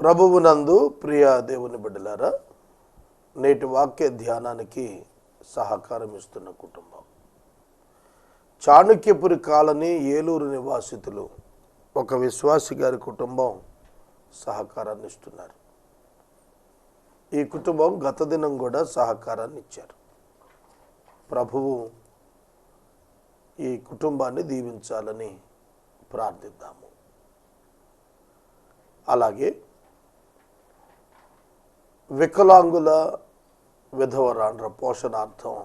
ప్రభువునందు ప్రియ దేవుని బిడ్డలారా నేటి వాక్య ధ్యానానికి సహకారం ఇస్తున్న కుటుంబం. చాణక్యపురి కాలనీ ఏలూరు నివాసితులు ఒక విశ్వాసి గారి కుటుంబం సహకారాన్ని ఇస్తున్నారు. ఈ కుటుంబం గత దినం కూడా సహకారాన్ని ఇచ్చారు. ప్రభువు ఈ కుటుంబాన్ని దీవించాలని ప్రార్థిద్దాము. అలాగే వికలాంగుల విధవరాండ్ర పోషణార్థం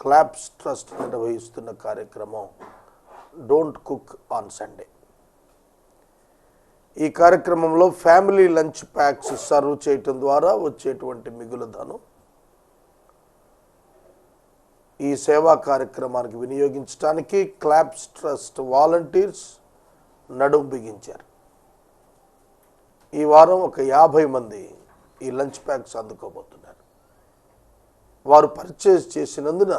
క్లాప్స్ ట్రస్ట్ నిర్వహిస్తున్న కార్యక్రమం డోంట్ కుక్ ఆన్ సండే. ఈ కార్యక్రమంలో ఫ్యామిలీ లంచ్ ప్యాక్స్ సర్వ్ చేయటం ద్వారా వచ్చేటువంటి మిగులు ధనం ఈ సేవా కార్యక్రమానికి వినియోగించడానికి క్లాప్స్ ట్రస్ట్ వాలంటీర్స్ నడుం బిగించారు. ఈ వారం ఒక యాభై మంది ఈ లంచ్ ప్యాక్స్ అందుకోబోతున్నారు. వారు పర్చేజ్ చేసినందున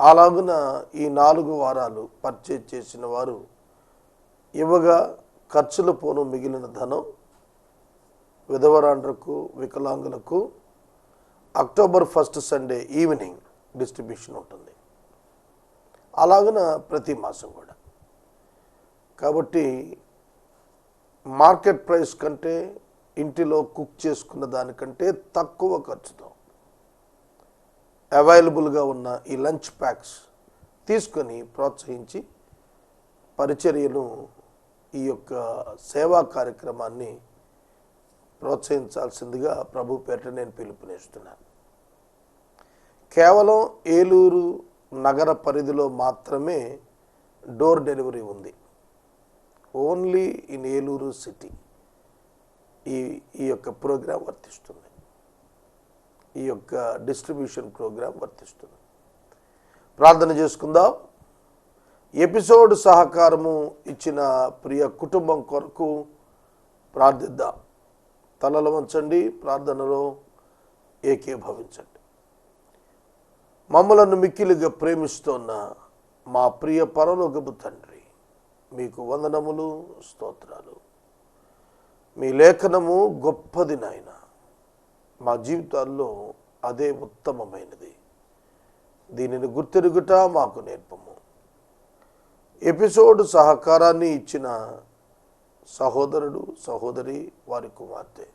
అలాగున ఈ నాలుగు వారాలు పర్చేజ్ చేసిన వారు ఇవ్వగా ఖర్చుల పోను మిగిలిన ధనం విధవరాండ్రకు వికలాంగులకు October first Sunday evening distribution ఉంటుంది. అలాగున ప్రతి మాసం కూడా. కాబట్టి మార్కెట్ ప్రైస్ కంటే ఇంటిలో కుక్ చేసుకున్న దానికంటే తక్కువ ఖర్చుతో అవైలబుల్గా ఉన్న ఈ లంచ్ ప్యాక్స్ తీసుకొని ప్రోత్సహించి పరిచర్యను ఈ యొక్క సేవా కార్యక్రమాన్ని ప్రోత్సహించాల్సిందిగా ప్రభు పేరిట నేను పిలుపునిస్తున్నాను. కేవలం ఏలూరు నగర పరిధిలో మాత్రమే డోర్ డెలివరీ ఉంది. Only in Eluru city. ఈ ఈ యొక్క ప్రోగ్రాం వర్తిస్తుంది. ఈ యొక్క డిస్ట్రిబ్యూషన్ ప్రోగ్రాం వర్తిస్తుంది. ప్రార్థన చేసుకుందాం. ఎపిసోడ్ సహకారము ఇచ్చిన ప్రియ కుటుంబం కొరకు ప్రార్థిద్దాం. తలలు వంచండి ప్రార్థనలో ఏకీభవించండి. మమ్మలను మిక్కిలిగా ప్రేమిస్తోన్న మా ప్రియ పరలోకపు తండ్రి మీకు వందనములు స్తోత్రాలు. మీ లేఖనము గొప్పది నాయన. మా జీవితాల్లో అదే ఉత్తమమైనది. దీనిని గుర్తెరుగుట మాకు నేర్పము. ఎపిసోడ్ సహకారాన్ని ఇచ్చిన సహోదరుడు సహోదరి వారి కుమార్తె.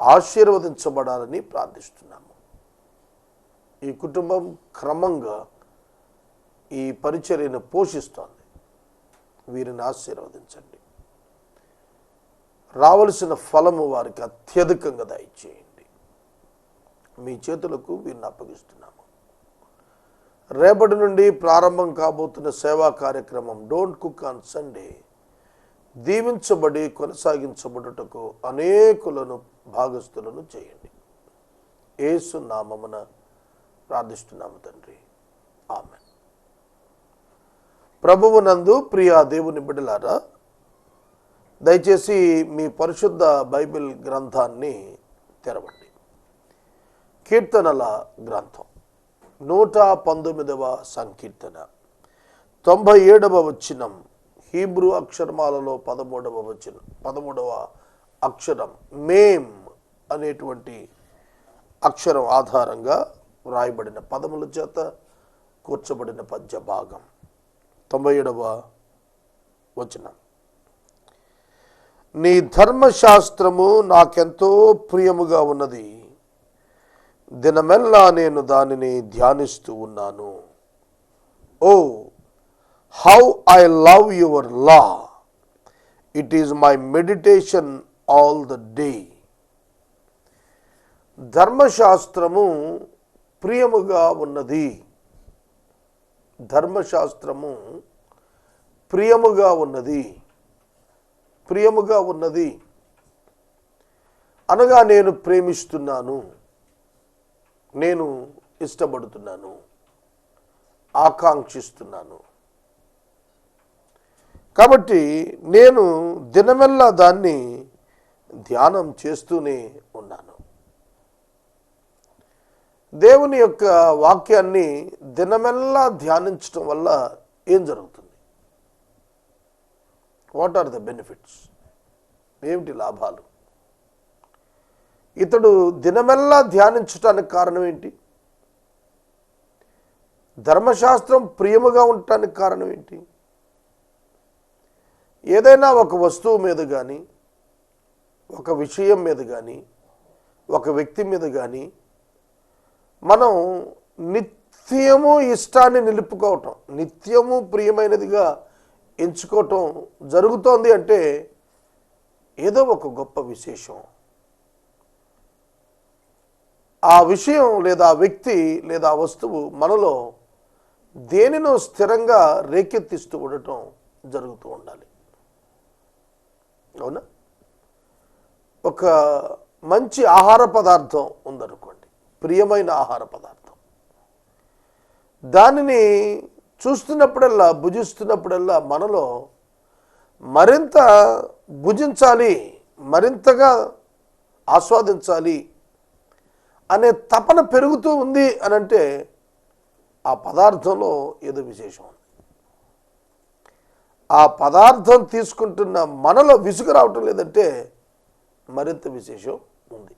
ఆశీర్వదించబడాలని ప్రార్థిస్తున్నాము. ఈ కుటుంబం క్రమంగా ఈ పరిచర్యను పోషిస్తోంది. వీరిని ఆశీర్వదించండి. రావలసిన ఫలము వారికి అత్యధికంగా దయచేయండి. మీ చేతులకు వీరిని అప్పగిస్తున్నాము. రేపటి నుండి ప్రారంభం కాబోతున్న సేవా కార్యక్రమం డోంట్ కుక్ ఆన్ సండే దీవించబడి కొనసాగించబడుటకు అనేకులను భాగస్థులను చేయండి. ఏసు నామమున ప్రార్థిస్తున్నాము తండ్రి. ఆమె ప్రభువునందు ప్రియా దేవుని బిడ్డలారా దయచేసి మీ పరిశుద్ధ బైబిల్ గ్రంథాన్ని తెరవండి. కీర్తనల గ్రంథం నూట పంతొమ్మిదవ సంకీర్తన తొంభై ఏడవ వచనం హీబ్రూ అక్షరమాలలో పదమూడవ వచనం పదమూడవ అక్షరం మేమ్ అనేటువంటి అక్షరం ఆధారంగా వ్రాయబడిన పదముల చేత కూర్చబడిన పద్య భాగం తొంభై ఏడవ వచనం. నీ ధర్మశాస్త్రము నాకెంతో ప్రియముగా ఉన్నది. దినమెల్లా నేను దానిని ధ్యానిస్తూ ఉన్నాను. ఓ how I love your law. It is my meditation all the day. ధర్మశాస్త్రము ప్రియముగా ఉన్నది. ధర్మశాస్త్రము ప్రియముగా ఉన్నది. ప్రియముగా ఉన్నది. అనగా నేను ప్రేమిస్తున్నాను. నేను ఇష్టపడుతున్నాను. ఆకాంక్షిస్తున్నాను. కాబట్టి నేను దినమెల్లా దాన్ని ధ్యానం చేస్తూనే ఉన్నాను. దేవుని యొక్క వాక్యాన్ని దినమెల్లా ధ్యానించడం వల్ల ఏం జరుగుతుంది? What are the benefits? ఏమిటి లాభాలు? ఇతడు దినమెల్లా ధ్యానించటానికి కారణం ఏంటి? ధర్మశాస్త్రం ప్రియముగా ఉండటానికి కారణం ఏంటి? ఏదైనా ఒక వస్తువు మీద కానీ ఒక విషయం మీద కానీ ఒక వ్యక్తి మీద కానీ మనం నిత్యము ఇష్టాన్ని నిలుపుకోవటం నిత్యము ప్రియమైనదిగా ఎంచుకోవటం జరుగుతోంది అంటే ఏదో ఒక గొప్ప విశేషం. ఆ విషయం లేదా వ్యక్తి లేదా వస్తువు మనలో దేనినో స్థిరంగా రేకెత్తిస్తూ ఉండటం జరుగుతూ ఉండాలి. అవునా? ఒక మంచి ఆహార పదార్థం ఉందనుకోండి ప్రియమైన ఆహార పదార్థం. దానిని చూస్తున్నప్పుడల్లా భుజిస్తున్నప్పుడల్లా మనలో మరింత భుజించాలి మరింతగా ఆస్వాదించాలి అనే తపన పెరుగుతూ ఉంది అని అంటే ఆ పదార్థంలో ఏదో విశేషం ఉంది. ఆ పదార్థం తీసుకుంటున్న మనలో విసుగు రావటం లేదంటే మరింత విశేషం ఉంది.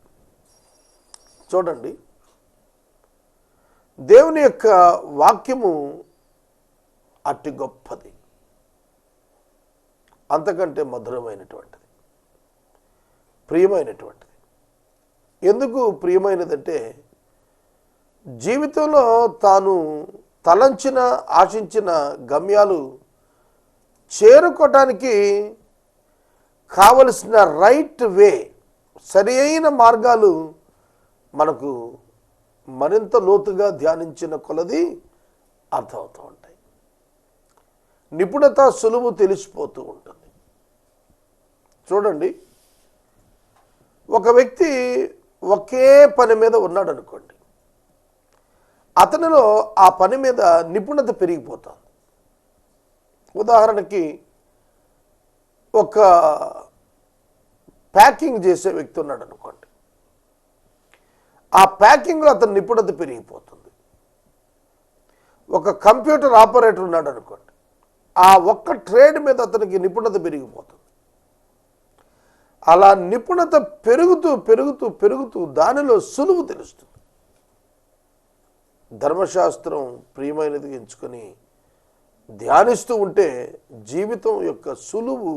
చూడండి దేవుని యొక్క వాక్యము అట్టి గొప్పది. అంతకంటే మధురమైనటువంటిది. ప్రియమైనటువంటిది. ఎందుకు ప్రియమైనదంటే జీవితంలో తాను తలంచిన ఆశించిన గమ్యాలు చేరుకోవటానికి కావలసిన రైట్ వే సరి అయిన మార్గాలు మనకు మరింత లోతుగా ధ్యానించిన కొలది అర్థమవుతూ నిపుణత సులువు తెలిసిపోతూ ఉంటుంది. చూడండి ఒక వ్యక్తి ఒకే పని మీద ఉన్నాడు అనుకోండి అతనిలో ఆ పని మీద నిపుణత పెరిగిపోతుంది. ఉదాహరణకి ఒక ప్యాకింగ్ చేసే వ్యక్తి ఉన్నాడు అనుకోండి ఆ ప్యాకింగ్లో అతని నిపుణత పెరిగిపోతుంది. ఒక కంప్యూటర్ ఆపరేటర్ ఉన్నాడు అనుకోండి ఆ ఒక్క ట్రేడ్ మీద అతనికి నిపుణత పెరిగిపోతుంది. అలా నిపుణత పెరుగుతూ పెరుగుతూ పెరుగుతూ దానిలో సులువు తెలుస్తుంది. ధర్మశాస్త్రం ప్రియమైనది ఎంచుకొని ధ్యానిస్తూ ఉంటే జీవితం యొక్క సులువు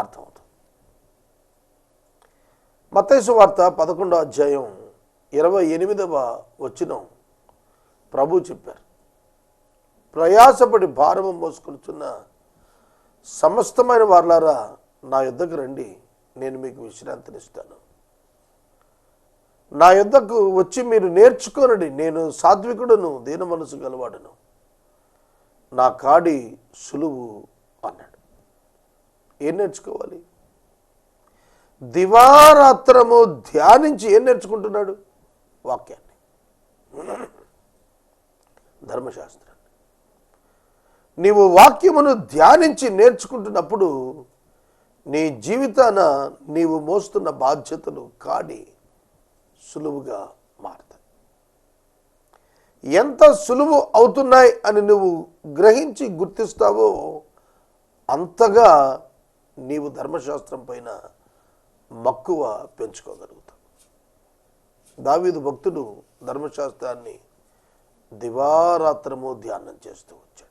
అర్థమవుతుంది. మతైసు వార్త పదకొండో అధ్యాయం ఇరవై ఎనిమిదవ వచ్చిన ప్రభు చెప్పారు. ప్రయాసపడి భారము మోసుకొనుచున్న సమస్తమైన వార్లారా నా యుద్ధకు రండి. నేను మీకు విశ్రాంతినిస్తాను. నా యుద్ధకు వచ్చి మీరు నేర్చుకోనండి. నేను సాత్వికుడును దీన మనసు గలవాడును. నా కాడి సులువు అన్నాడు. ఏం నేర్చుకోవాలి? దివారాత్రము ధ్యానించి ఏం నేర్చుకుంటున్నాడు? వాక్యాన్ని. ధర్మశాస్త్రం. నీవు వాక్యమును ధ్యానించి నేర్చుకుంటున్నప్పుడు నీ జీవితాన నీవు మోస్తున్న బాధ్యతలు కాడి సులువుగా మారుతాయి. ఎంత సులువు అవుతున్నాయి అని నువ్వు గ్రహించి గుర్తిస్తావో అంతగా నీవు ధర్మశాస్త్రం పైన మక్కువ పెంచుకోగలుగుతావు. దావీదు భక్తుడు ధర్మశాస్త్రాన్ని దివారాత్రము ధ్యానం చేస్తూ వచ్చాడు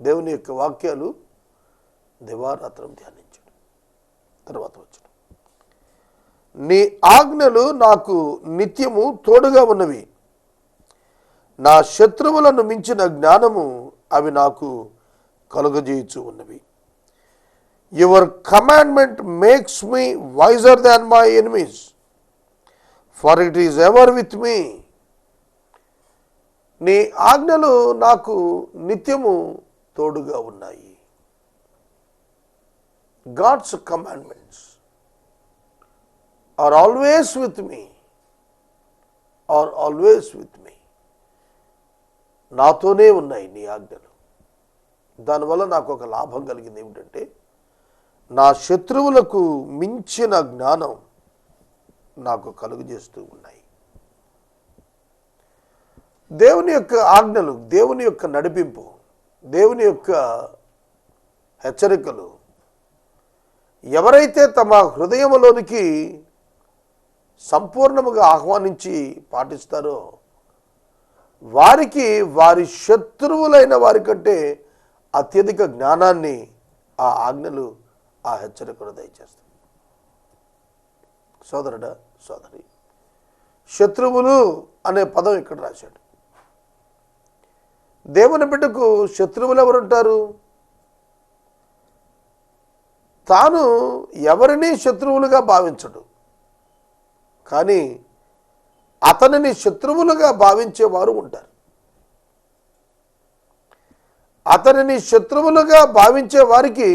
దేవుని యొక్క వాక్యాలు దివారాత్రం ధ్యానించడం తర్వాత వచ్చాడు నీ ఆజ్ఞలు నాకు నిత్యము తోడుగా ఉన్నవి. నా శత్రువులను మించిన జ్ఞానము అవి నాకు కలుగజేయచ్చు ఉన్నవి. Your commandment makes me wiser than my enemies for it is ever with me నీ ఆజ్ఞలు నాకు నిత్యము తోడుగా ఉన్నాయి. God's commandments are always with me are always with me నాతోనే ఉన్నాయి నీ ఆజ్ఞలు. దానివల్ల నాకు ఒక లాభం కలిగింది ఏమిటంటే నా శత్రువులకు మించిన జ్ఞానం నాకు కలుగజేస్తూ ఉన్నాయి. దేవుని యొక్క ఆజ్ఞలు దేవుని యొక్క నడిపింపు దేవుని యొక్క హెచ్చరికలు ఎవరైతే తమ హృదయములోనికి సంపూర్ణముగా ఆహ్వానించి పాటిస్తారో వారికి వారి శత్రువులైన వారికంటే అత్యధిక జ్ఞానాన్ని ఆ ఆజ్ఞలు ఆ హెచ్చరికలు దయచేస్తాయి. సోదరుడా సోదరి శత్రువులు అనే పదం ఇక్కడ రాశాడు. దేవుని బిడ్డకు శత్రువులు ఎవరుంటారు? తాను ఎవరిని శత్రువులుగా భావించడు. కానీ అతనిని శత్రువులుగా భావించేవారు ఉంటారు. అతనిని శత్రువులుగా భావించే వారికి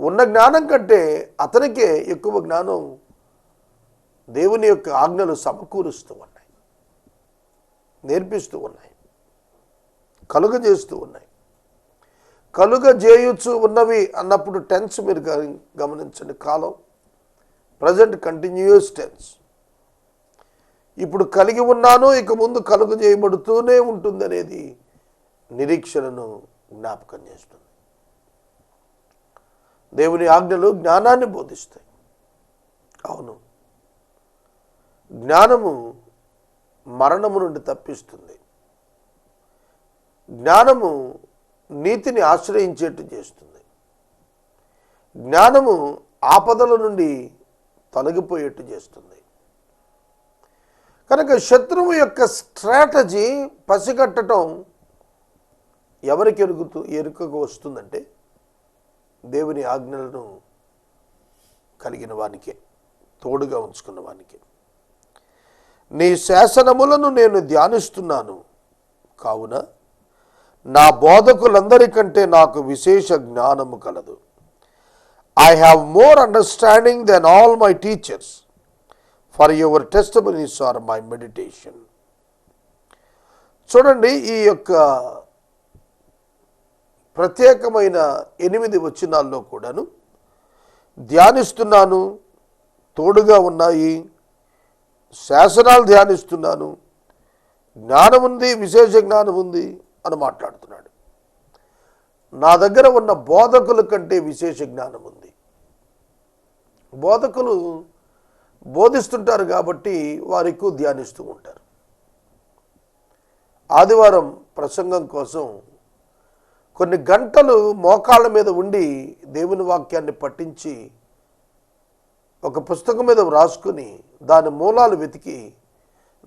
ఉన్న జ్ఞానం కంటే అతనికే ఎక్కువ జ్ఞానం దేవుని యొక్క ఆజ్ఞలు సమకూరుస్తూ ఉన్నాయి నేర్పిస్తూ ఉన్నాయి. కలుగజేస్తూ ఉన్నాయి. కలుగజేయుచు ఉన్నవి అన్నప్పుడు టెన్స్ మీరు గమనించండి కాలం. Present continuous tense. ఇప్పుడు కలిగి ఉన్నాను ఇక ముందు కలుగు చేయబడుతూనే ఉంటుంది అనేది నిరీక్షణను జ్ఞాపకం చేస్తుంది. దేవుని ఆజ్ఞలు జ్ఞానాన్ని బోధిస్తాయి. అవును. జ్ఞానము మరణము నుండి తప్పిస్తుంది. జ్ఞానము నీతిని ఆశ్రయించేట్టు చేస్తుంది. జ్ఞానము ఆపదల నుండి తొలగిపోయేట్టు చేస్తుంది. కనుక శత్రువు యొక్క స్ట్రాటజీ పసిగట్టడం ఎవరికి ఎరుగుతూ ఎరుకకు వస్తుందంటే దేవుని ఆజ్ఞలను కలిగిన వానికే తోడుగా ఉంచుకున్న వానికే. నీ శాసనములను నేను ధ్యానిస్తున్నాను. కావున నా బోధకులందరికంటే నాకు విశేష జ్ఞానము కలదు. I have more understanding than all my teachers for your testimonies are my meditation చూడండి ఈ యొక్క ప్రత్యేకమైన ఎనిమిది వచనాల్లో కూడాను ధ్యానిస్తున్నాను తోడుగా ఉన్నాయి శాసనాలు ధ్యానిస్తున్నాను జ్ఞానం ఉంది విశేష జ్ఞానం ఉంది అని మాట్లాడుతున్నాడు. నా దగ్గర ఉన్న బోధకుల కంటే విశేష జ్ఞానం ఉంది. బోధకులు బోధిస్తుంటారు కాబట్టి వారు ఎక్కువ ధ్యానిస్తూ ఉంటారు. ఆదివారం ప్రసంగం కోసం కొన్ని గంటలు మోకాళ్ళ మీద ఉండి దేవుని వాక్యాన్ని పట్టించి ఒక పుస్తకం మీద వ్రాసుకుని దాని మూలాలు వెతికి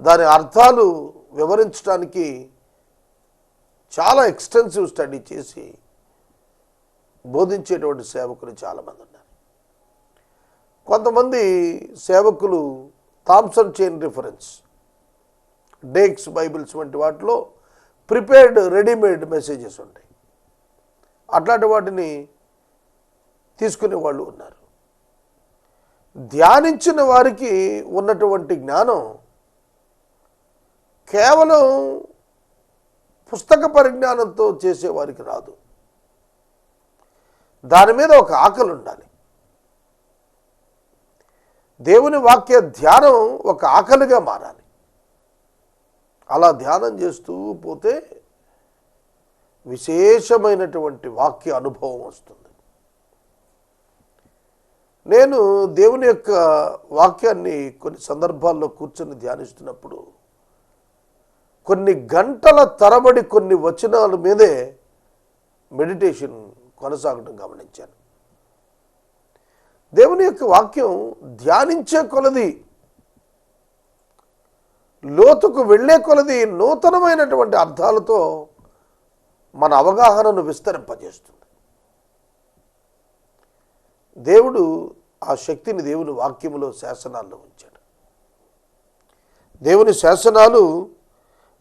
దాని అర్థాలు వివరించడానికి చాలా ఎక్స్టెన్సివ్ స్టడీ చేసి బోధించేటువంటి సేవకులు చాలామంది ఉన్నారు. కొంతమంది సేవకులు Thompson chain reference decks bibles వంటి వాటిలో ప్రిపేర్డ్ రెడీమేడ్ మెసేజెస్ ఉంటాయి. అట్లాంటి వాటిని తీసుకునే వాళ్ళు ఉన్నారు. ధ్యానించిన వారికి ఉన్నటువంటి జ్ఞానం కేవలం పుస్తక పరిజ్ఞానంతో చేసేవారికి రాదు. దాని మీద ఒక ఆకలి ఉండాలి దేవుని వాక్య ధ్యానం ఒక ఆకలిగా మారాలి. అలా ధ్యానం చేస్తూ పోతే విశేషమైనటువంటి వాక్య అనుభవం వస్తుంది. నేను దేవుని యొక్క వాక్యాన్ని కొన్ని సందర్భాల్లో కూర్చొని ధ్యానిస్తున్నప్పుడు కొన్ని గంటల తరబడి కొన్ని వచనాల మీదే మెడిటేషన్ కొనసాగడం గమనించాను. దేవుని యొక్క వాక్యం ధ్యానించే కొలది లోతుకు వెళ్ళే కొలది నూతనమైనటువంటి అర్థాలతో మన అవగాహనను విస్తరింపజేస్తుంది. దేవుడు ఆ శక్తిని దేవుని వాక్యములో శాసనాల్లో ఉంచాడు. దేవుని శాసనాలు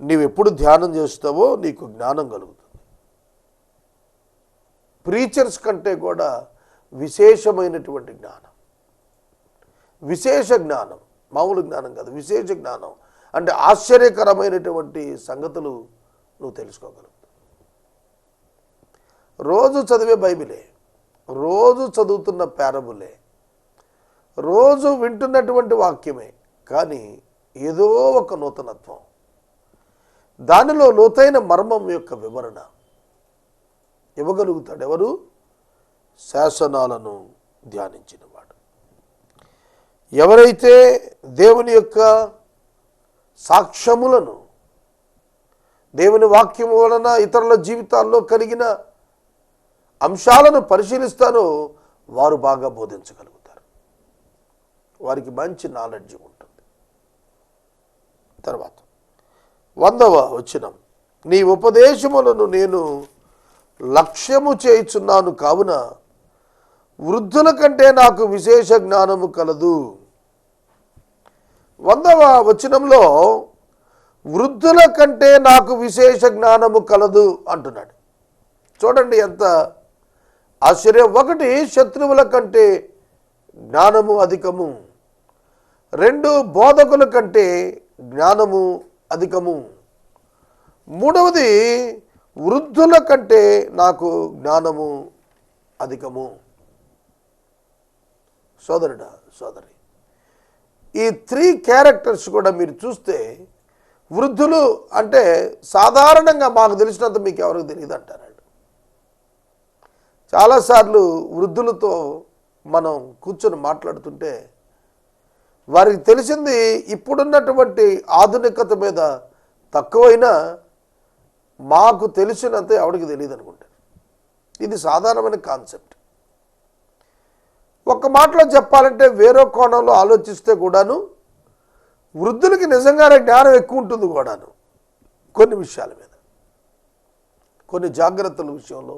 నీవు ఎప్పుడు ధ్యానం చేస్తావో నీకు జ్ఞానం కలుగుతుంది. ప్రీచర్స్ కంటే కూడా విశేషమైనటువంటి జ్ఞానం. విశేష జ్ఞానం మామూలు జ్ఞానం కాదు విశేష జ్ఞానం అంటే ఆశ్చర్యకరమైనటువంటి సంగతులు నువ్వు తెలుసుకోగలవు రోజు చదివే బైబిలే రోజు చదువుతున్న పేరబులే రోజు వింటున్నటువంటి వాక్యమే కానీ ఏదో ఒక నూతనత్వం. దానిలో లోతైన మర్మం యొక్క వివరణ ఇవ్వగలుగుతాడు ఎవరు? శాసనాలను ధ్యానించినవాడు. ఎవరైతే దేవుని యొక్క సాక్ష్యములను దేవుని వాక్యము వలన ఇతరుల జీవితాల్లో కలిగిన అంశాలను పరిశీలిస్తారో వారు బాగా బోధించగలుగుతారు. వారికి మంచి నాలెడ్జ్ ఉంటుంది. తర్వాత వందవ వచనం. నీ ఉపదేశములను నేను లక్ష్యము చేయుచున్నాను. కావున వృద్ధుల కంటే నాకు విశేష జ్ఞానము కలదు. వందవ వచనంలో వృద్ధుల కంటే నాకు విశేష జ్ఞానము కలదు అంటున్నాడు. చూడండి ఎంత ఆశ్చర్యం. ఒకటి శత్రువుల కంటే జ్ఞానము అధికము. రెండు బోధకుల కంటే జ్ఞానము అధికము. మూడవది వృద్ధుల కంటే నాకు జ్ఞానము అధికము. సోదరుడా సోదరి ఈ త్రీ క్యారెక్టర్స్ కూడా మీరు చూస్తే వృద్ధులు అంటే సాధారణంగా మాకు తెలిసినంత మీకు ఎవరికి తెలియదు అంటారండి. చాలాసార్లు వృద్ధులతో మనం కూర్చొని మాట్లాడుతుంటే వారికి తెలిసింది ఇప్పుడున్నటువంటి ఆధునికత మీద తక్కువైనా మాకు తెలిసినంత ఎవరికి తెలియదు అనుకుంటారు ఇది సాధారణమైన కాన్సెప్ట్. ఒక్క మాటలో చెప్పాలంటే వేరే కోణంలో ఆలోచిస్తే కూడాను వృద్ధులకి నిజంగానే జ్ఞానం ఎక్కువ ఉంటుంది కూడాను కొన్ని విషయాల మీద. కొన్ని జాగ్రత్తల విషయంలో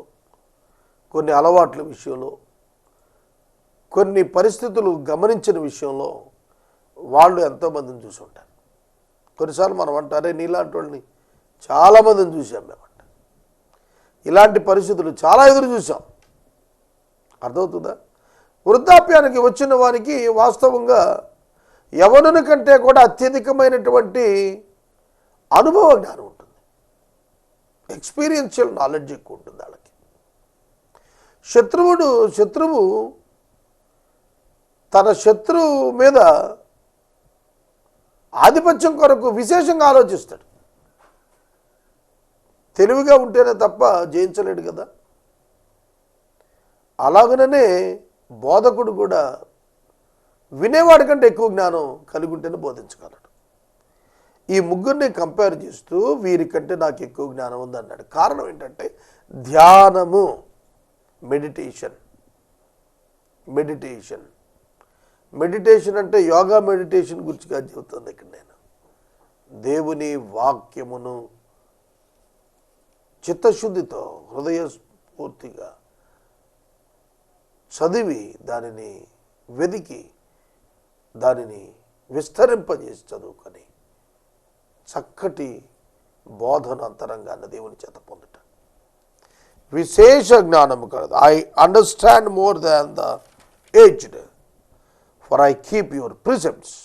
కొన్ని అలవాట్ల విషయంలో కొన్ని పరిస్థితులు గమనించిన విషయంలో వాళ్ళు ఎంతోమందిని చూసి ఉంటారు. కొన్నిసార్లు మనం అంటారే నీలాంటి వాళ్ళని చాలామందిని చూసాం మేమంట ఇలాంటి పరిస్థితులు చాలా ఎదురు చూసాం అర్థమవుతుందా? వృద్ధాప్యానికి వచ్చిన వారికి వాస్తవంగా యవనుని కంటే కూడా అత్యధికమైనటువంటి అనుభవ జ్ఞానం ఉంటుంది. ఎక్స్పీరియన్షియల్ నాలెడ్జ్ ఎక్కువ ఉంటుంది వాళ్ళకి. శత్రువుడు శత్రువు తన శత్రువు మీద ఆధిపత్యం కొరకు విశేషంగా ఆలోచిస్తాడు. తెలివిగా ఉంటేనే తప్ప జయించలేడు కదా. అలాగనే బోధకుడు కూడా వినేవాడి కంటే ఎక్కువ జ్ఞానం కలిగి ఉంటేనే బోధించగలడు. ఈ ముగ్గురిని కంపేర్ చేస్తూ వీరికంటే నాకు ఎక్కువ జ్ఞానం ఉంది అన్నాడు. కారణం ఏంటంటే ధ్యానము మెడిటేషన్ మెడిటేషన్. మెడిటేషన్ అంటే యోగా మెడిటేషన్ గురించి కాదు చెబుతుంది ఇక్కడ నేను. దేవుని వాక్యమును చిత్తశుద్ధితో హృదయస్ఫూర్తిగా చదివి దానిని వెదికి దానిని విస్తరింపజేసి చదువుకొని చక్కటి బోధన అంతరంగాన్ని దేవుని చేత పొందుట. విశేష జ్ఞానము కలదు. I understand more than the aged for I keep your precepts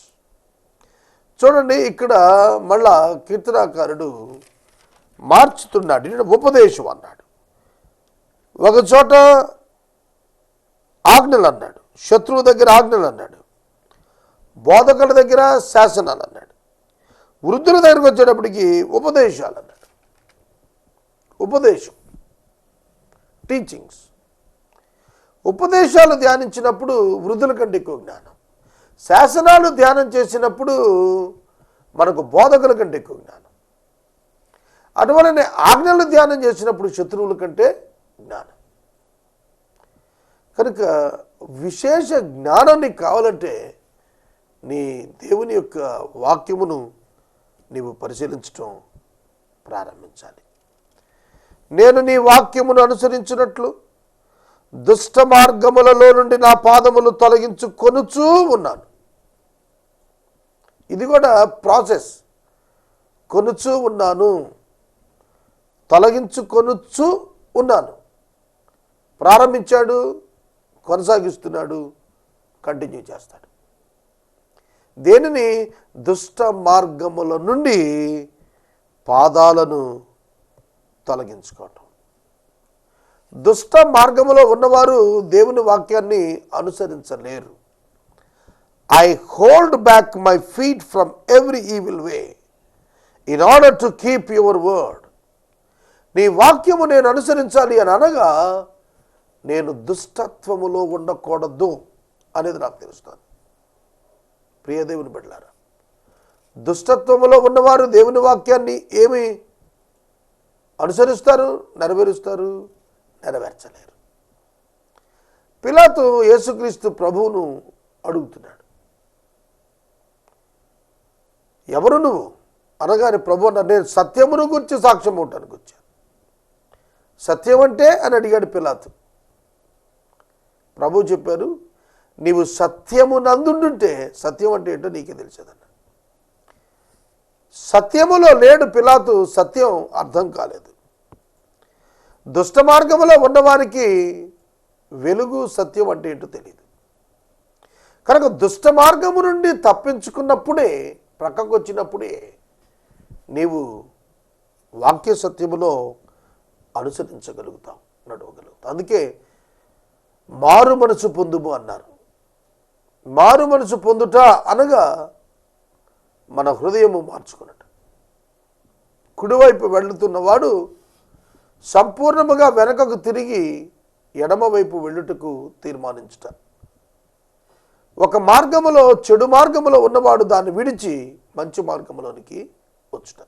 చూడండి ఇక్కడ మళ్ళా కీర్తనాకారుడు మార్చుతున్నాడు. ఈయన ఉపదేశం అన్నాడు. ఒకచోట ఆజ్ఞలు అన్నాడు. శత్రువు దగ్గర ఆజ్ఞలు అన్నాడు. బోధకుల దగ్గర శాసనాలు అన్నాడు. వృద్ధుల దగ్గరకు వచ్చేటప్పటికి ఉపదేశాలు అన్నాడు. ఉపదేశం. టీచింగ్స్ ఉపదేశాలు ధ్యానించినప్పుడు వృద్ధుల కంటే ఎక్కువ జ్ఞానం. శాసనాలు ధ్యానం చేసినప్పుడు మనకు బోధకుల కంటే ఎక్కువ జ్ఞానం. అటువలనే ఆజ్ఞలు ధ్యానం చేసినప్పుడు శత్రువుల కంటే జ్ఞానం. కనుక విశేష జ్ఞానం నీకు కావాలంటే నీ దేవుని యొక్క వాక్యమును నీవు పరిశీలించటం ప్రారంభించాలి. నేను నీ వాక్యమును అనుసరించినట్లు దుష్ట మార్గములలో నుండి నా పాదములు తొలగించు కొనుచూ ఉన్నాను. ఇది కూడా ప్రాసెస్. కొనుచూ ఉన్నాను. తొలగించు కొనుచు ఉన్నాను. ప్రారంభించాడు కొనసాగిస్తున్నాడు కంటిన్యూ చేస్తాడు. దేనిని? దుష్ట మార్గముల నుండి పాదాలను తొలగించుకోవటం. దుష్ట మార్గంలో ఉన్నవారు దేవుని వాక్యాన్ని అనుసరించలేరు. I hold back my feet from every evil way in order to keep your word నీ వాక్యము నేను అనుసరించాలి అని అనగా నేను దుష్టత్వములో ఉండకూడదు అనేది నాకు తెలుస్తుంది. ప్రియదేవుని బిడ్డారా దుష్టత్వములో ఉన్నవారు దేవుని వాక్యాన్ని ఏమి అనుసరిస్తారు నెరవేరుస్తారు? నెరవేర్చలేరు. పిలాతు యేసుక్రీస్తు ప్రభువును అడుగుతున్నాడు. ఎవరు నువ్వు? అనగానే ప్రభు అన్న నేను సత్యమును గురించి సాక్ష్యం ఉండటానికి వచ్చాను. సత్యం అంటే? అని అడిగాడు పిలాతు. ప్రభు చెప్పారు నీవు సత్యము నందుంటుంటే సత్యం అంటే ఏంటో నీకే తెలిసేదన్న సత్యములో లేడు పిలాతు సత్యం అర్థం కాలేదు. దుష్ట మార్గములో ఉన్నవారికి వెలుగు సత్యం అంటే ఏంటో తెలియదు కనుక దుష్ట మార్గము నుండి తప్పించుకున్నప్పుడే ప్రక్కకు వచ్చినప్పుడే నీవు వాక్య సత్యములో అనుసరించగలుగుతావు నడవగలుగుతావు. అందుకే మారు మనసు పొందుము అన్నారు. మారు మనసు పొందుట అనగా మన హృదయము మార్చుకున్నట్టు. కుడివైపు వెళుతున్నవాడు సంపూర్ణముగా వెనకకు తిరిగి ఎడమవైపు వెళ్ళుటకు తీర్మానించుట. ఒక మార్గములో చెడు మార్గములో ఉన్నవాడు దాన్ని విడిచి మంచి మార్గములోనికి వచ్చుట.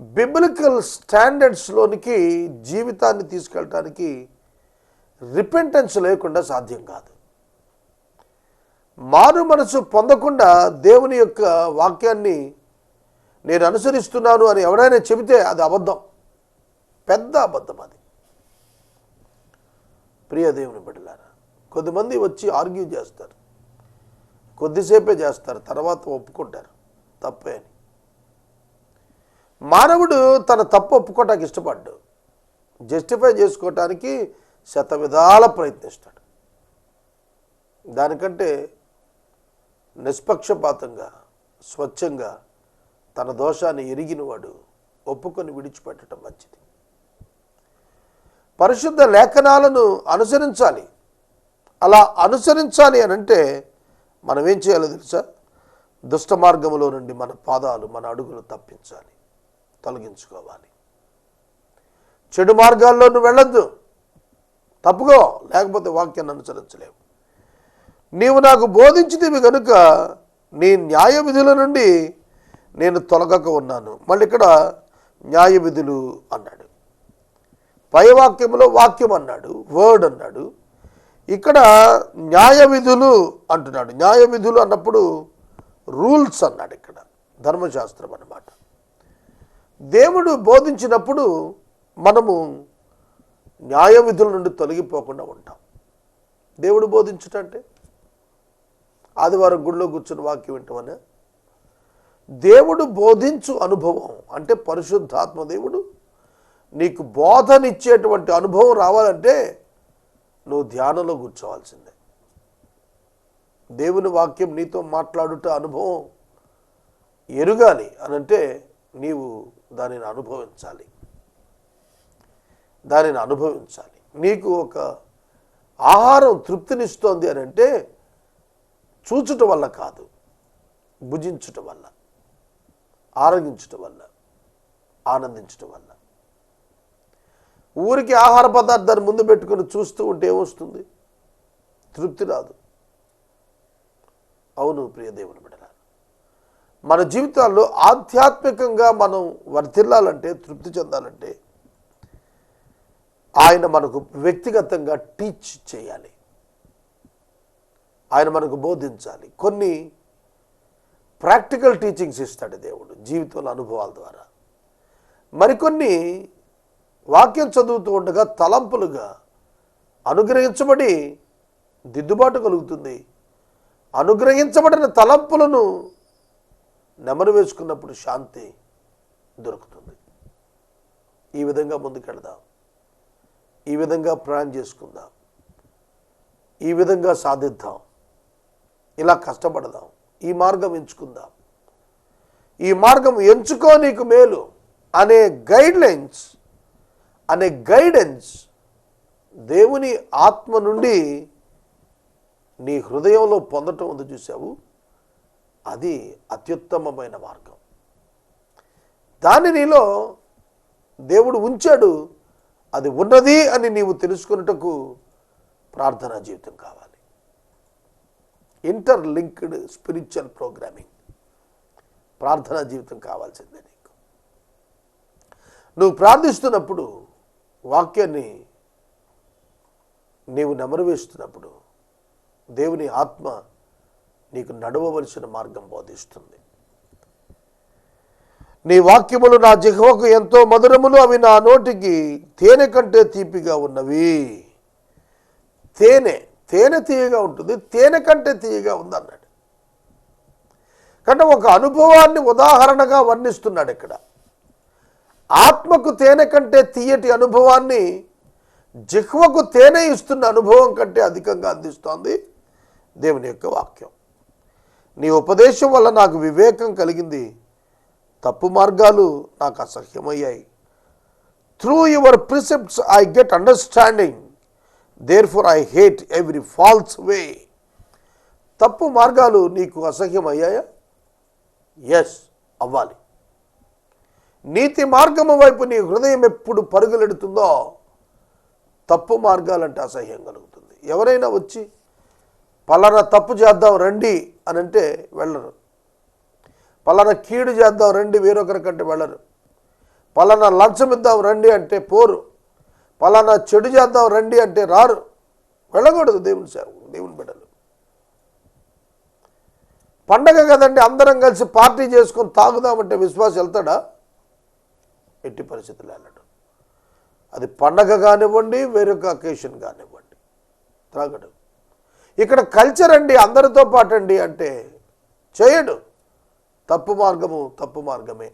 బిబ్లికల్ స్టాండర్డ్స్లోనికి జీవితాన్ని తీసుకెళ్ళటానికి రిపెంటెన్స్ లేకుండా సాధ్యం కాదు. మారు మనసు పొందకుండా దేవుని యొక్క వాక్యాన్ని నేను అనుసరిస్తున్నాను అని ఎవడైనా చెబితే అది అబద్ధం. పెద్ద అబద్ధం అది. ప్రియ దేవుని బిడ్డలారా కొద్దిమంది వచ్చి ఆర్గ్యూ చేస్తారు. కొద్దిసేపే చేస్తారు తర్వాత ఒప్పుకుంటారు. తప్పే అని. మానవుడు తన తప్పు ఒప్పుకోవటానికి ఇష్టపడ్డు జస్టిఫై చేసుకోవటానికి శత విధాల ప్రయత్నిస్తాడు. దానికంటే నిష్పక్షపాతంగా స్వచ్ఛంగా తన దోషాన్ని ఎరిగినవాడు ఒప్పుకొని విడిచిపెట్టడం మంచిది. పరిశుద్ధ లేఖనాలను అనుసరించాలి. అలా అనుసరించాలి అని అంటే మనం ఏం చేయాలో తెలుసా? దుష్ట మార్గంలో నుండి మన పాదాలు మన అడుగులు తప్పించాలి. తొలగించుకోవాలి. చెడు మార్గాల్లో నువ్వు వెళ్ళొద్దు. తప్పుకో. లేకపోతే వాక్యాన్ని అనుసరించలేవు. నీవు నాకు బోధించితివి కనుక నీ న్యాయ విధుల నుండి నేను తొలగక ఉన్నాను. మళ్ళీ ఇక్కడ న్యాయ విధులు అన్నాడు. పై వాక్యంలో వాక్యం అన్నాడు వర్డ్ అన్నాడు. ఇక్కడ న్యాయ విధులు అంటున్నాడు. న్యాయ విధులు అన్నప్పుడు రూల్స్ అన్నాడు ఇక్కడ ధర్మశాస్త్రం అన్నమాట. దేవుడు బోధించినప్పుడు మనము న్యాయ విధుల నుండి తొలగిపోకుండా ఉంటాం. దేవుడు బోధించుట అంటే? ఆదివారం గుడిలో కూర్చుని వాక్యం వింటామనే దేవుడు బోధించు అనుభవం అంటే పరిశుద్ధాత్మ దేవుడు నీకు బోధనిచ్చేటువంటి అనుభవం రావాలంటే నువ్వు ధ్యానంలో కూర్చోవాల్సిందే. దేవుని వాక్యం నీతో మాట్లాడుట అనుభవం ఎరుగాలి అనంటే నీవు దానిని అనుభవించాలి. దానిని అనుభవించాలి. నీకు ఒక ఆహారం తృప్తినిస్తోంది అని అంటే చూచుట వల్ల కాదు భుజించుట వల్ల ఆరగించుట వల్ల ఆనందించుట వల్ల. ఊరికి ఆహార పదార్థాన్ని ముందు పెట్టుకొని చూస్తూ ఉంటే ఏమొస్తుంది? తృప్తి రాదు. అవును ప్రియదేవుని మన జీవితాల్లో ఆధ్యాత్మికంగా మనం వర్తిల్లాలంటే తృప్తి చెందాలంటే ఆయన మనకు వ్యక్తిగతంగా టీచ్ చేయాలి. ఆయన మనకు బోధించాలి. కొన్ని ప్రాక్టికల్ టీచింగ్స్ ఇస్తాడు దేవుడు జీవితంలో అనుభవాల ద్వారా. మరికొన్ని వాక్యం చదువుతూ ఉండగా తలంపులుగా అనుగ్రహించబడి దిద్దుబాటు కలుగుతుంది. అనుగ్రహించబడిన తలంపులను నెమరు వేసుకున్నప్పుడు శాంతి దొరుకుతుంది. ఈ విధంగా ముందుకెళదాం. ఈ విధంగా ప్రయాణం చేసుకుందాం. ఈ విధంగా సాధిద్దాం. ఇలా కష్టపడదాం. ఈ మార్గం ఎంచుకుందాం. ఈ మార్గం ఎంచుకో నీకు మేలు అనే గైడ్లైన్స్ అనే గైడెన్స్ దేవుని ఆత్మ నుండి నీ హృదయంలో పొందటం ఉంది చూసావు అది అత్యుత్తమమైన మార్గం. దాన్ని నీలో దేవుడు ఉంచాడు. అది ఉన్నది అని నీవు తెలుసుకున్నటకు ప్రార్థనా జీవితం కావాలి. Interlinked spiritual programming. ప్రార్థనా జీవితం కావాల్సిందే నీకు. నువ్వు ప్రార్థిస్తున్నప్పుడు వాక్యాన్ని నీవు నెమరు వేస్తున్నప్పుడు దేవుని ఆత్మ నీకు నడవవలసిన మార్గం బోధిస్తుంది. నీ వాక్యములు నా జిహ్వకు ఎంతో మధురములు అవి నా నోటికి తేనె కంటే తీపిగా ఉన్నవి. తేనె తేనె తీయగా ఉంటుంది తేనె కంటే తీయగా ఉంది అన్నాడు అంటే ఒక అనుభవాన్ని ఉదాహరణగా వర్ణిస్తున్నాడు ఇక్కడ. ఆత్మకు తేనె కంటే తీయటి అనుభవాన్ని జిహ్వకు తేనె ఇస్తున్న అనుభవం కంటే అధికంగా అందిస్తోంది దేవుని యొక్క వాక్యం. నీ ఉపదేశం వల్ల నాకు వివేకం కలిగింది. తప్పు మార్గాలు నాకు అసహ్యమయ్యాయి. Through your precepts I get understanding therefore I hate every false way తప్పు మార్గాలు నీకు అసహ్యమయ్యాయా? ఎస్ అవ్వాలి. నీతి మార్గము వైపు నీ హృదయం ఎప్పుడు పరుగులెడుతుందో తప్పు మార్గాలంటే అసహ్యం కలుగుతుంది. ఎవరైనా వచ్చి పలానా తప్పు చేద్దాం రండి అని అంటే వెళ్ళరు. పలానా కీడు చేద్దాం రండి వేరొకరి కంటే వెళ్ళరు. పలానా లంచం ఇద్దాం రండి అంటే పోరు. పలానా చెడు చేద్దాం రండి అంటే రారు. వెళ్ళకూడదు దేవుని సేవ దేవుని బిడ్డలు. పండగ కదండి అందరం కలిసి పార్టీ చేసుకొని తాగుదామంటే విశ్వాసం వెళ్తాడా? ఎట్టి పరిస్థితులు వెళ్ళడు. అది పండగ కానివ్వండి వేరొక అకేషన్ కానివ్వండి. త్రాగడు. ఇక్కడ కల్చర్ అండి అందరితో పాటండి అంటే చేయడు. తప్పు మార్గము తప్పు మార్గమే.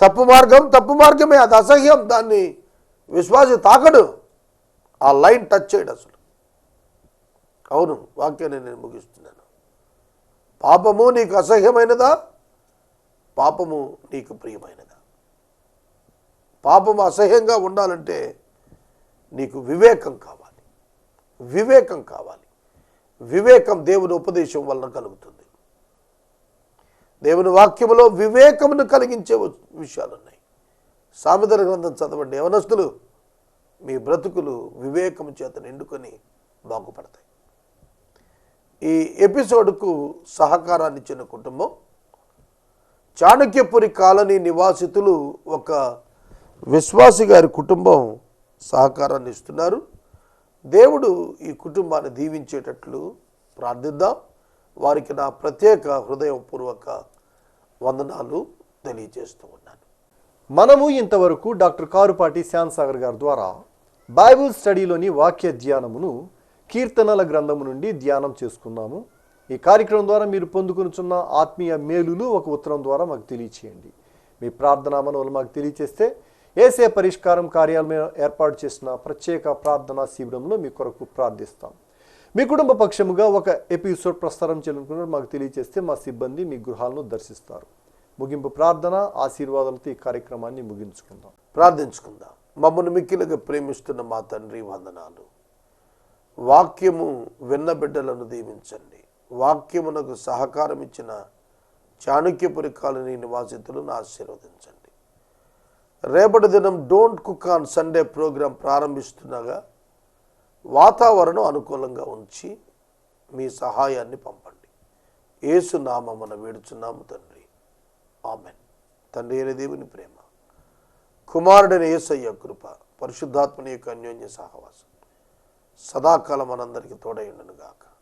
తప్పు మార్గం తప్పు మార్గమే అది అసహ్యం దాన్ని విశ్వాసి తాకడు. ఆ లైన్ టచ్ చేయడు అసలు. అవును వాక్యాన్ని నేను ముగిస్తున్నాను. పాపము నీకు అసహ్యమైనదా? పాపము నీకు ప్రియమైనదా? పాపం అసహ్యంగా ఉండాలంటే నీకు వివేకం కావాలి. వివేకం కావాలి. వివేకం దేవుని ఉపదేశం వలన కలుగుతుంది. దేవుని వాక్యములో వివేకమును కలిగించే విషయాలు ఉన్నాయి సామెతల గ్రంథం చదవండి. యవనస్తులు మీ బ్రతుకులు వివేకము చేత నిండుకొని బాగుపడతాయి. ఈ ఎపిసోడ్కు సహకారాన్ని ఇచ్చిన కుటుంబం చాణక్యపురి కాలనీ నివాసితులు ఒక విశ్వాసి గారి కుటుంబం సహకారాన్ని ఇస్తున్నారు. దేవుడు ఈ కుటుంబాన్ని దీవించేటట్లు ప్రార్థిద్దాం. వారికి నా ప్రత్యేక హృదయపూర్వక వందనాలు తెలియజేస్తూ ఉన్నాను. మనము ఇంతవరకు డాక్టర్ కారుపాటి శ్యాన్సాగర్ గారి ద్వారా బైబుల్ స్టడీలోని వాక్య ధ్యానమును కీర్తనల గ్రంథము నుండి ధ్యానం చేసుకున్నాము. ఈ కార్యక్రమం ద్వారా మీరు పొందుకునుచున్న ఆత్మీయ మేలులు ఒక ఉత్తరం ద్వారా మాకు తెలియచేయండి. మీ ప్రార్థనా మనవులు మాకు తెలియచేస్తే ఏసే పరిష్కారం కార్యాలయం ఏర్పాటు చేసిన ప్రత్యేక ప్రార్థనా శిబిరంలో మీ కొరకు ప్రార్థిస్తాం. మీ కుటుంబ పక్షముగా ఒక ఎపిసోడ్ ప్రసారం చేయాలనుకున్నారు మాకు తెలియజేస్తే మా సిబ్బంది మీ గృహాలను దర్శిస్తారు. ముగింపు ప్రార్థన ఆశీర్వాదాలతో ఈ కార్యక్రమాన్ని ముగించుకుందాం. ప్రార్థించుకుందాం. మమ్మల్ని మిక్కిలుగా ప్రేమిస్తున్న మా తండ్రి వందనాలు. వాక్యము విన్న బిడ్డలను దీవించండి. వాక్యమునకు సహకారం ఇచ్చిన చాణక్యపురి కాలనీ నివాసితులను ఆశీర్వదించండి. రేపటి దినం don't cook on Sunday programme ప్రారంభిస్తుండగా వాతావరణం అనుకూలంగా ఉంచి మీ సహాయాన్ని పంపండి. ఏసు నామమున వేడుచున్నాము తండ్రి. ఆమెన్. తండ్రి అయిన దేవుని ప్రేమ కుమారుడైన ఏసయ్య కృప పరిశుద్ధాత్మని యొక్క అన్యోన్య సహవాసం సదాకాలం మనందరికీ తోడైండును గాక